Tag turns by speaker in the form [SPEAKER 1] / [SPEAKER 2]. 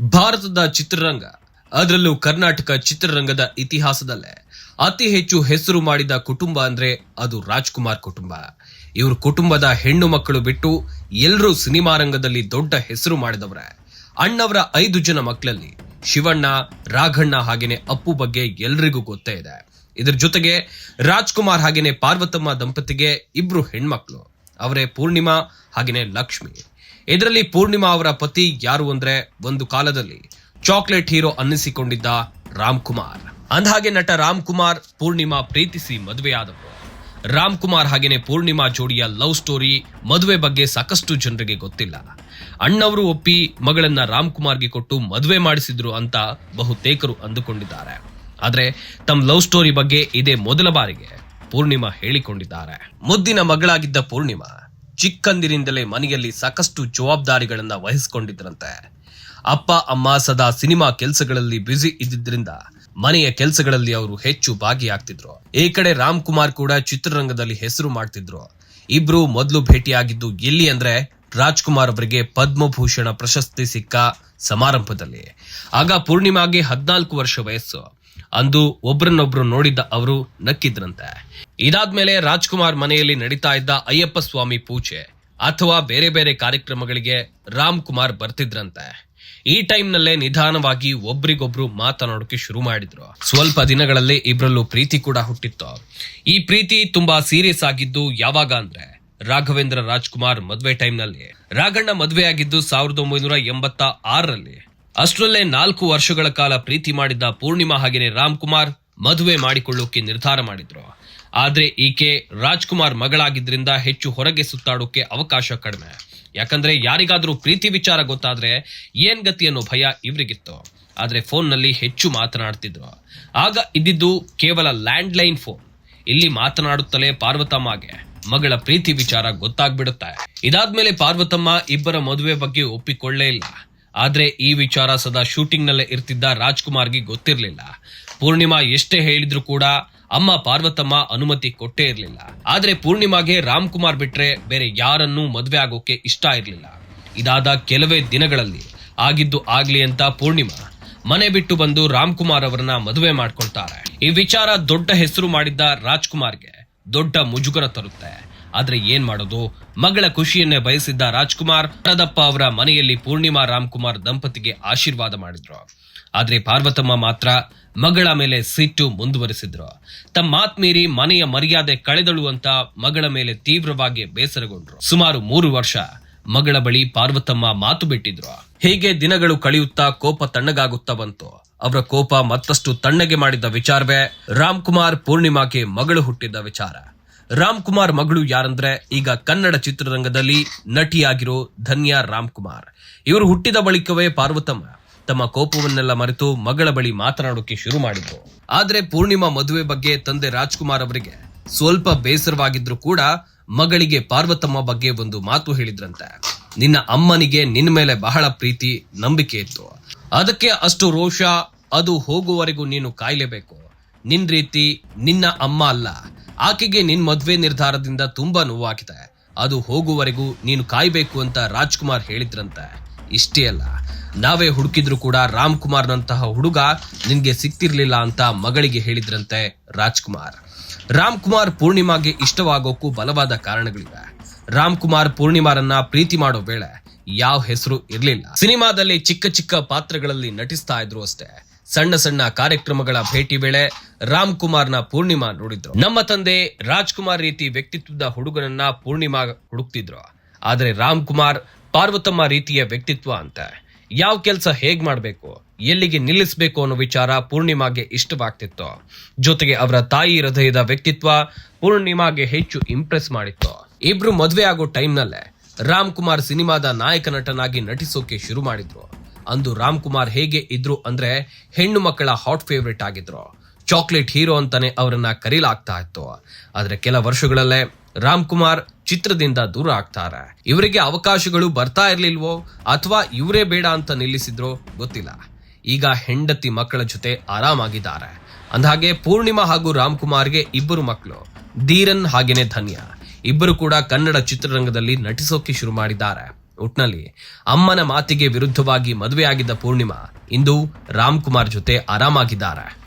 [SPEAKER 1] ಭಾರತದ ಚಿತ್ರರಂಗ, ಅದರಲ್ಲೂ ಕರ್ನಾಟಕ ಚಿತ್ರರಂಗದ ಇತಿಹಾಸದಲ್ಲೇ ಅತಿ ಹೆಚ್ಚು ಹೆಸರು ಮಾಡಿದ ಕುಟುಂಬ ಅಂದ್ರೆ ಅದು ರಾಜ್ಕುಮಾರ್ ಕುಟುಂಬ. ಇವ್ರ ಕುಟುಂಬದ ಹೆಣ್ಣು ಮಕ್ಕಳು ಬಿಟ್ಟು ಎಲ್ಲರೂ ಸಿನಿಮಾ ರಂಗದಲ್ಲಿ ದೊಡ್ಡ ಹೆಸರು ಮಾಡಿದವ್ರೆ. ಅಣ್ಣವರ ಐದು ಜನ ಮಕ್ಕಳಲ್ಲಿ ಶಿವಣ್ಣ, ರಾಘಣ್ಣ ಹಾಗೇನೆ ಅಪ್ಪು ಬಗ್ಗೆ ಎಲ್ರಿಗೂ ಗೊತ್ತೇ ಇದೆ. ಇದ್ರ ಜೊತೆಗೆ ರಾಜ್ಕುಮಾರ್ ಹಾಗೇನೆ ಪಾರ್ವತಮ್ಮ ದಂಪತಿಗೆ ಇಬ್ರು ಹೆಣ್ಮಕ್ಳು. ಅವರೇ ಪೂರ್ಣಿಮಾ, ಹಾಗೇನೆ ಲಕ್ಷ್ಮಿ. ಇದರಲ್ಲಿ ಪೂರ್ಣಿಮಾ ಅವರ ಪತಿ ಯಾರು ಅಂದ್ರೆ ಒಂದು ಕಾಲದಲ್ಲಿ ಚಾಕ್ಲೇಟ್ ಹೀರೋ ಅನ್ನಿಸಿಕೊಂಡಿದ್ದ ರಾಮ್ ಕುಮಾರ್. ಅಂದಹಾಗೆ ನಟ ರಾಮ್ ಕುಮಾರ್ ಪೂರ್ಣಿಮಾ ಪ್ರೀತಿಸಿ ಮದುವೆಯಾದವರು. ರಾಮ್ ಕುಮಾರ್ ಹಾಗೇನೆ ಪೂರ್ಣಿಮಾ ಜೋಡಿಯ ಲವ್ ಸ್ಟೋರಿ ಮದುವೆ ಬಗ್ಗೆ ಸಾಕಷ್ಟು ಜನರಿಗೆ ಗೊತ್ತಿಲ್ಲ. ಅಣ್ಣವರು ಒಪ್ಪಿ ಮಗಳನ್ನ ರಾಮ್ ಕುಮಾರ್ಗೆ ಕೊಟ್ಟು ಮದುವೆ ಮಾಡಿಸಿದ್ರು ಅಂತ ಬಹುತೇಕರು ಅಂದುಕೊಂಡಿದ್ದಾರೆ. ಆದ್ರೆ ತಮ್ಮ ಲವ್ ಸ್ಟೋರಿ ಬಗ್ಗೆ ಇದೇ ಮೊದಲ ಬಾರಿಗೆ ಪೂರ್ಣಿಮಾ ಹೇಳಿಕೊಂಡಿದ್ದಾರೆ. ಮುದ್ದಿನ ಮಗಳಾಗಿದ್ದ ಪೂರ್ಣಿಮಾ ಚಿಕ್ಕಂದಿನಿಂದಲೇ ಮನೆಯಲ್ಲಿ ಸಾಕಷ್ಟು ಜವಾಬ್ದಾರಿಗಳನ್ನ ವಹಿಸಿಕೊಂಡಿದ್ರಂತೆ. ಅಪ್ಪ, ಅಮ್ಮ ಸದಾ ಸಿನಿಮಾ ಕೆಲಸಗಳಲ್ಲಿ ಬ್ಯುಸಿ ಇದ್ದಿದ್ರಿಂದ ಮನೆಯ ಕೆಲಸಗಳಲ್ಲಿ ಅವರು ಹೆಚ್ಚು ಭಾಗಿಯಾಗ್ತಿದ್ರು. ಈ ಕಡೆ ರಾಮ್ ಕುಮಾರ್ ಕೂಡ ಚಿತ್ರರಂಗದಲ್ಲಿ ಹೆಸರು ಮಾಡ್ತಿದ್ರು. ಇಬ್ರು ಮೊದಲು ಭೇಟಿಯಾಗಿದ್ದು ಎಲ್ಲಿ ಅಂದ್ರೆ ರಾಜ್ಕುಮಾರ್ ಅವರಿಗೆ ಪದ್ಮಭೂಷಣ ಪ್ರಶಸ್ತಿ ಸಿಕ್ಕ ಸಮಾರಂಭದಲ್ಲಿ. ಆಗ ಪೂರ್ಣಿಮಾಗೆ ಹದಿನಾಲ್ಕು ವರ್ಷ ವಯಸ್ಸು. ಅಂದು ಒಬ್ರನ್ನೊಬ್ರು ನೋಡಿದ್ದ ಅವರು ನಕ್ಕಿದ್ರಂತೆ. ಇದಾದ್ಮೇಲೆ ರಾಜ್ಕುಮಾರ್ ಮನೆಯಲ್ಲಿ ನಡೀತಾ ಇದ್ದ ಅಯ್ಯಪ್ಪ ಸ್ವಾಮಿ ಪೂಜೆ ಅಥವಾ ಬೇರೆ ಬೇರೆ ಕಾರ್ಯಕ್ರಮಗಳಿಗೆ ರಾಮ್ ಕುಮಾರ್ ಬರ್ತಿದ್ರಂತೆ. ಈ ಟೈಮ್ನಲ್ಲೇ ನಿಧಾನವಾಗಿ ಒಬ್ರಿಗೊಬ್ರು ಮಾತನಾಡೋಕೆ ಶುರು ಮಾಡಿದ್ರು. ಸ್ವಲ್ಪ ದಿನಗಳಲ್ಲಿ ಇಬ್ರಲ್ಲೂ ಪ್ರೀತಿ ಕೂಡ ಹುಟ್ಟಿತ್ತು. ಈ ಪ್ರೀತಿ ತುಂಬಾ ಸೀರಿಯಸ್ ಆಗಿದ್ದು ಯಾವಾಗ ಅಂದ್ರೆ ರಾಘವೇಂದ್ರ ರಾಜ್ಕುಮಾರ್ ಮದ್ವೆ ಟೈಮ್ನಲ್ಲಿ. ರಾಘಣ್ಣ ಮದ್ವೆಯಾಗಿದ್ದು ಸಾವಿರದ ಒಂಬೈನೂರ ಎಂಬತ್ತ ಆರರಲ್ಲಿ. ಅಷ್ಟರಲ್ಲೇ ನಾಲ್ಕು ವರ್ಷಗಳ ಕಾಲ ಪ್ರೀತಿ ಮಾಡಿದ್ದ ಪೂರ್ಣಿಮಾ ಹಾಗೆಯೇ ರಾಮ್ ಕುಮಾರ್ ಮದುವೆ ಮಾಡಿಕೊಳ್ಳೋಕೆ ನಿರ್ಧಾರ ಮಾಡಿದ್ರು. ಆದ್ರೆ ಈಕೆ ರಾಜ್ಕುಮಾರ್ ಮಗಳಾಗಿದ್ರಿಂದ ಹೆಚ್ಚು ಹೊರಗೆ ಸುತ್ತಾಡೋಕೆ ಅವಕಾಶ ಕಡಿಮೆ. ಯಾಕಂದ್ರೆ ಯಾರಿಗಾದ್ರೂ ಪ್ರೀತಿ ವಿಚಾರ ಗೊತ್ತಾದ್ರೆ ಏನ್ ಗತಿ ಅನ್ನೋ ಭಯ ಇವರಿಗಿತ್ತು. ಆದ್ರೆ ಫೋನ್ನಲ್ಲಿ ಹೆಚ್ಚು ಮಾತನಾಡ್ತಿದ್ರು. ಆಗ ಇದ್ದಿದ್ದು ಕೇವಲ ಲ್ಯಾಂಡ್ ಲೈನ್ ಫೋನ್. ಇಲ್ಲಿ ಮಾತನಾಡುತ್ತಲೇ ಪಾರ್ವತಮ್ಮಗೆ ಮಗಳ ಪ್ರೀತಿ ವಿಚಾರ ಗೊತ್ತಾಗ್ಬಿಡುತ್ತೆ. ಇದಾದ್ಮೇಲೆ ಪಾರ್ವತಮ್ಮ ಇಬ್ಬರ ಮದುವೆ ಬಗ್ಗೆ ಒಪ್ಪಿಕೊಳ್ಳೇ ಇಲ್ಲ. ಆದ್ರೆ ಈ ವಿಚಾರ ಸದಾ ಶೂಟಿಂಗ್ ನಲ್ಲೇ ಇರ್ತಿದ್ದ ರಾಜ್ಕುಮಾರ್ಗೆ ಗೊತ್ತಿರಲಿಲ್ಲ. ಪೂರ್ಣಿಮಾ ಎಷ್ಟೇ ಹೇಳಿದ್ರು ಕೂಡ ಅಮ್ಮ ಪಾರ್ವತಮ್ಮ ಅನುಮತಿ ಕೊಟ್ಟೇ ಇರಲಿಲ್ಲ. ಆದ್ರೆ ಪೂರ್ಣಿಮಾಗೆ ರಾಮ್ ಕುಮಾರ್ ಬಿಟ್ರೆ ಬೇರೆ ಯಾರನ್ನೂ ಮದುವೆ ಆಗೋಕೆ ಇಷ್ಟ ಇರಲಿಲ್ಲ. ಇದಾದ ಕೆಲವೇ ದಿನಗಳಲ್ಲಿ ಆಗಿದ್ದು ಆಗ್ಲಿ ಅಂತ ಪೂರ್ಣಿಮಾ ಮನೆ ಬಿಟ್ಟು ಬಂದು ರಾಮ್ ಕುಮಾರ್ ಅವರನ್ನ ಮದುವೆ ಮಾಡ್ಕೊಳ್ತಾರೆ. ಈ ವಿಚಾರ ದೊಡ್ಡ ಹೆಸರು ಮಾಡಿದ್ದ ರಾಜ್ಕುಮಾರ್ಗೆ ದೊಡ್ಡ ಮುಜುಗರ ತರುತ್ತೆ. ಆದ್ರೆ ಏನ್ ಮಾಡೋದು? ಮಗಳ ಖುಷಿಯನ್ನೇ ಬಯಸಿದ್ದ ರಾಜ್ಕುಮಾರ್, ಪ್ರದಪ್ಪ ಅವರ ಮನೆಯಲ್ಲಿ ಪೂರ್ಣಿಮಾ ರಾಮ್ಕುಮಾರ್ ದಂಪತಿಗೆ ಆಶೀರ್ವಾದ ಮಾಡಿದ್ರು. ಆದ್ರೆ ಪಾರ್ವತಮ್ಮ ಮಾತ್ರ ಮಗಳ ಮೇಲೆ ಸಿಟ್ಟು ಮುಂದುವರೆಸಿದ್ರು. ತಮ್ಮ ಮಾತ್ಮೀರಿ ಮನೆಯ ಮರ್ಯಾದೆ ಕಳೆದಳು ಅಂತ ಮಗಳ ಮೇಲೆ ತೀವ್ರವಾಗಿ ಬೇಸರಗೊಂಡ್ರು. ಸುಮಾರು ಮೂರು ವರ್ಷ ಮಗಳ ಬಳಿ ಪಾರ್ವತಮ್ಮ ಮಾತು ಬಿಟ್ಟಿದ್ರು. ಹೀಗೆ ದಿನಗಳು ಕಳೆಯುತ್ತಾ ಕೋಪ ತಣ್ಣಗಾಗುತ್ತಾ ಬಂತು. ಅವರ ಕೋಪ ಮತ್ತಷ್ಟು ತಣ್ಣಗೆ ಮಾಡಿದ ವಿಚಾರವೇ ರಾಮ್ ಕುಮಾರ್ ಪೂರ್ಣಿಮಾಗೆ ಮಗಳು ಹುಟ್ಟಿದ್ದ ವಿಚಾರ. ರಾಮ್ ಕುಮಾರ್ ಮಗಳು ಯಾರಂದ್ರೆ ಈಗ ಕನ್ನಡ ಚಿತ್ರರಂಗದಲ್ಲಿ ನಟಿಯಾಗಿರೋ ಧನ್ಯಾ ರಾಮ್ ಕುಮಾರ್ ಇವರು ಹುಟ್ಟಿದ ಬಳಿಕವೇ ಪಾರ್ವತಮ್ಮ ತಮ್ಮ ಕೋಪವನ್ನೆಲ್ಲ ಮರೆತು ಮಗಳ ಬಳಿ ಮಾತನಾಡೋಕೆ ಶುರು ಮಾಡಿದ್ರು. ಆದ್ರೆ ಪೂರ್ಣಿಮಾ ಮದುವೆ ಬಗ್ಗೆ ತಂದೆ ರಾಜ್ಕುಮಾರ್ ಅವರಿಗೆ ಸ್ವಲ್ಪ ಬೇಸರವಾಗಿದ್ರು ಕೂಡ ಮಗಳಿಗೆ ಪಾರ್ವತಮ್ಮ ಬಗ್ಗೆ ಒಂದು ಮಾತು ಹೇಳಿದ್ರಂತೆ. ನಿನ್ನ ಅಮ್ಮನಿಗೆ ನಿನ್ನ ಮೇಲೆ ಬಹಳ ಪ್ರೀತಿ, ನಂಬಿಕೆ ಇತ್ತು. ಅದಕ್ಕೆ ಅಷ್ಟು ರೋಷ, ಅದು ಹೋಗುವವರೆಗೂ ನೀನು ಕಾಯಲೇಬೇಕು. ನಿನ್ ರೀತಿ ನಿನ್ನ ಅಮ್ಮ ಅಲ್ಲ. ಆಕೆಗೆ ನಿನ್ ಮದ್ವೆ ನಿರ್ಧಾರದಿಂದ ತುಂಬಾ ನೋವಾಗಿದೆ. ಅದು ಹೋಗುವವರೆಗೂ ನೀನು ಕಾಯ್ಬೇಕು ಅಂತ ರಾಜ್ಕುಮಾರ್ ಹೇಳಿದ್ರಂತೆ. ಇಷ್ಟೇ ಅಲ್ಲ, ನಾವೇ ಹುಡುಕಿದ್ರು ಕೂಡ ರಾಮ್ ಕುಮಾರ್ನಂತಹ ಹುಡುಗ ನಿನ್ಗೆ ಸಿಕ್ತಿರ್ಲಿಲ್ಲ ಅಂತ ಮಗಳಿಗೆ ಹೇಳಿದ್ರಂತೆ ರಾಜ್ಕುಮಾರ್. ರಾಮ್ ಕುಮಾರ್ ಪೂರ್ಣಿಮಾಗೆ ಇಷ್ಟವಾಗೋಕ್ಕೂ ಬಲವಾದ ಕಾರಣಗಳಿವೆ. ರಾಮ್ ಕುಮಾರ್ ಪೂರ್ಣಿಮಾರನ್ನ ಪ್ರೀತಿ ಮಾಡೋ ವೇಳೆ ಯಾವ ಹೆಸರು ಇರ್ಲಿಲ್ಲ. ಸಿನಿಮಾದಲ್ಲಿ ಚಿಕ್ಕ ಚಿಕ್ಕ ಪಾತ್ರಗಳಲ್ಲಿ ನಟಿಸ್ತಾ ಇದ್ರು ಅಷ್ಟೇ. ಸಣ್ಣ ಸಣ್ಣ ಕಾರ್ಯಕ್ರಮಗಳ ಭೇಟಿ ವೇಳೆ ರಾಮ್ ಕುಮಾರ್ನ ಪೂರ್ಣಿಮಾ ನೋಡಿದ್ರು. ನಮ್ಮ ತಂದೆ ರಾಜ್ಕುಮಾರ್ ರೀತಿ ವ್ಯಕ್ತಿತ್ವದ ಹುಡುಗನನ್ನ ಪೂರ್ಣಿಮಾ ಹುಡುಕ್ತಿದ್ರು. ಆದ್ರೆ ರಾಮ್ ಕುಮಾರ್ ಪಾರ್ವತಮ್ಮ ರೀತಿಯ ವ್ಯಕ್ತಿತ್ವ ಅಂತ. ಯಾವ ಕೆಲಸ ಹೇಗ್ ಮಾಡಬೇಕು, ಎಲ್ಲಿಗೆ ನಿಲ್ಲಿಸಬೇಕು ಅನ್ನೋ ವಿಚಾರ ಪೂರ್ಣಿಮಾಗೆ ಇಷ್ಟವಾಗ್ತಿತ್ತು. ಜೊತೆಗೆ ಅವರ ತಾಯಿ ಹೃದಯದ ವ್ಯಕ್ತಿತ್ವ ಪೂರ್ಣಿಮಾಗೆ ಹೆಚ್ಚು ಇಂಪ್ರೆಸ್ ಮಾಡಿತ್ತು. ಇಬ್ರು ಮದ್ವೆ ಆಗೋ ಟೈಮ್ನಲ್ಲೇ ರಾಮ್ ಕುಮಾರ್ ಸಿನಿಮಾದ ನಾಯಕ ನಟನಾಗಿ ನಟಿಸೋಕೆ ಶುರು ಮಾಡಿದ್ರು. ಅಂದು ರಾಮ್ ಕುಮಾರ್ ಹೇಗೆ ಇದ್ರು ಅಂದ್ರೆ ಹೆಣ್ಣು ಮಕ್ಕಳ ಹಾಟ್ ಫೇವ್ರೇಟ್ ಆಗಿದ್ರು. ಚಾಕ್ಲೇಟ್ ಹೀರೋ ಅಂತಾನೆ ಅವರನ್ನ ಕರೀಲಾಗ್ತಾ ಇತ್ತು. ಆದ್ರೆ ಕೆಲ ವರ್ಷಗಳಲ್ಲೇ ರಾಮ್ ಕುಮಾರ್ ಚಿತ್ರದಿಂದ ದೂರ ಆಗ್ತಾರೆ. ಇವರಿಗೆ ಅವಕಾಶಗಳು ಬರ್ತಾ ಇರ್ಲಿಲ್ವೋ ಅಥವಾ ಇವರೇ ಬೇಡ ಅಂತ ನಿಲ್ಲಿಸಿದ್ರೋ ಗೊತ್ತಿಲ್ಲ. ಈಗ ಹೆಂಡತಿ ಮಕ್ಕಳ ಜೊತೆ ಆರಾಮಾಗಿದ್ದಾರೆ. ಅಂದಹಾಗೆ ಪೂರ್ಣಿಮಾ ಹಾಗೂ ರಾಮ್ ಕುಮಾರ್ಗೆ ಇಬ್ಬರು ಮಕ್ಕಳು ಧೀರನ್ ಹಾಗೇನೆ ಧನ್ಯ. ಇಬ್ಬರು ಕೂಡ ಕನ್ನಡ ಚಿತ್ರರಂಗದಲ್ಲಿ ನಟಿಸೋಕೆ ಶುರು ಮಾಡಿದ್ದಾರೆ. ಒಟ್ನಲ್ಲಿ ಅಮ್ಮನ ಮಾತಿಗೆ ವಿರುದ್ಧವಾಗಿ ಮದುವೆಯಾಗಿದ್ದ ಪೂರ್ಣಿಮಾ ಇಂದು ರಾಮ್ ಕುಮಾರ್ ಜೊತೆ ಆರಾಮಾಗಿದ್ದಾರೆ.